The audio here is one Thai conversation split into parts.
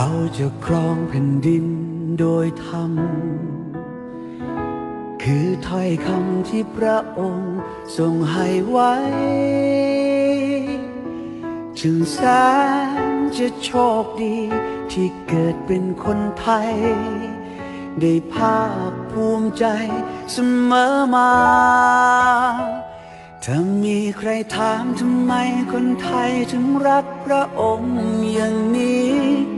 เราจะครองแผ่นดินโดยธรรม คือถ้อยคำที่พระองค์ทรงให้ไว้จึงแสนจะโชคดีที่เกิดเป็นคนไทย ได้ภาคภูมิใจเสมอมาถ้ามีใครถามทำไมคนไทยถึงรักพระองค์อย่างนี้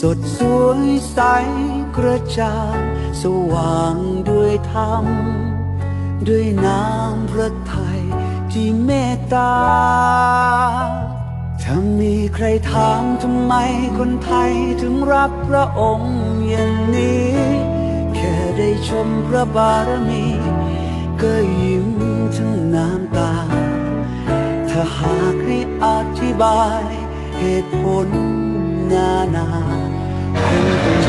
สดสวยใสกระจ่างสว่างด้วยธรรม ด้วยน้ำพระทัยที่เมตตา ถ้ามีใครถามทำไมคนไทยถึงรักพระองค์อย่างนี้ แค่ได้ชมพระบารมี ก็ยิ้มทั้งน้ำตา ถ้าหากให้อธิบายเหตุผลนานา คง